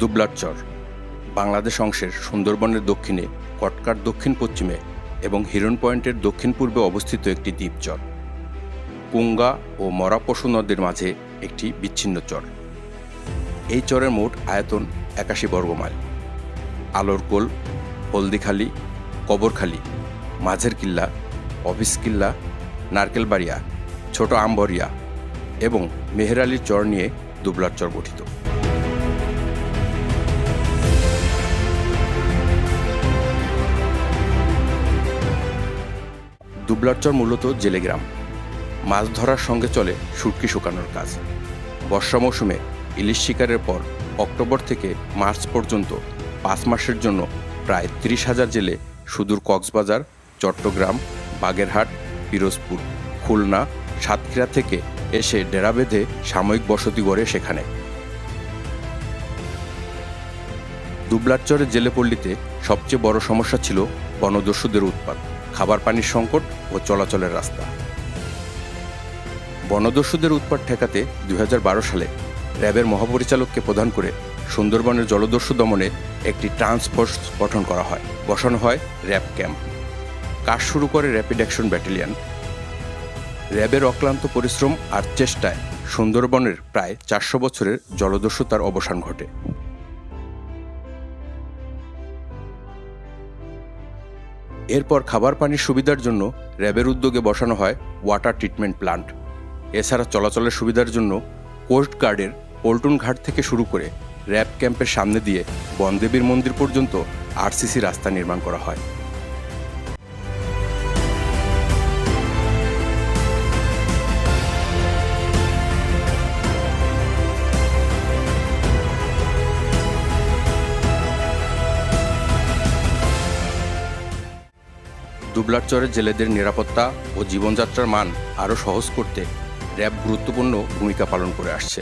দুবলার চর, বাংলাদেশ অংশের সুন্দরবনের দক্ষিণে কটকার দক্ষিণ পশ্চিমে এবং হিরন পয়েন্টের দক্ষিণ পূর্বে অবস্থিত একটি দ্বীপ চর। কুঙ্গা ও মরাপশু নদীর মাঝে একটি বিচ্ছিন্ন চর। এই চরের মোট আয়তন একাশি বর্গমাইল। আলোরকোল হলদিখালি, কবরখালি, মাঝের কিল্লা, অফিস কিল্লা, নারকেলবাড়িয়া, ছোট আমবরিয়া এবং মেহেরালির চর নিয়ে দুবলার চর গঠিত। দুবলার চর মূলত জেলে গ্রাম। মাছ ধরার সঙ্গে চলে শুটকি শুকানোর কাজ। বর্ষা মৌসুমে ইলিশ শিকারের পর অক্টোবর থেকে মার্চ পর্যন্ত পাঁচ মাসের জন্য প্রায় তিরিশ হাজার জেলে সুদূর কক্সবাজার, চট্টগ্রাম, বাগেরহাট, পিরোজপুর, খুলনা, সাতক্ষীরা থেকে এসে ডেরা বেঁধে সাময়িক বসতি গড়ে সেখানে। দুবলারচরের জেলেপল্লীতে সবচেয়ে বড় সমস্যা ছিল বনদস্যুদের উৎপাত। খাবার পানির সংকট ও চলাচলের রাস্তা। বনদস্যুদের উৎপাত ঠেকাতে দুই হাজার বারো সালে র্যাবের মহাপরিচালককে প্রদান করে সুন্দরবনের জলদস্যু দমনে একটি ট্রান্সফোর্স গঠন করা হয়। বসানো হয় র্যাব ক্যাম্প। কাজ শুরু করে র্যাপিড অ্যাকশন ব্যাটালিয়ন। র্যাবের অক্লান্ত পরিশ্রম আর চেষ্টায় সুন্দরবনের প্রায় চারশো বছরের জলদস্যুতার অবসান ঘটে। এরপর খাবার পানির সুবিধার জন্য র্যাবের উদ্যোগে বসানো হয় ওয়াটার ট্রিটমেন্ট প্লান্ট এছাড়া চলাচলের সুবিধার জন্য কোস্ট গার্ডের পল্টন ঘাট থেকে শুরু করে র্যাব ক্যাম্পের সামনে দিয়ে বনদেবীর মন্দির পর্যন্ত আরসিসি রাস্তা নির্মাণ করা হয়। দুবলারচরের জেলেদের নিরাপত্তা ও জীবনযাত্রার মান আরও সহজ করতে র্যাব গুরুত্বপূর্ণ ভূমিকা পালন করে আসছে।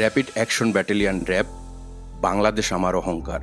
Rapid action battalion RAB, Bangladesh আমার অহংকার।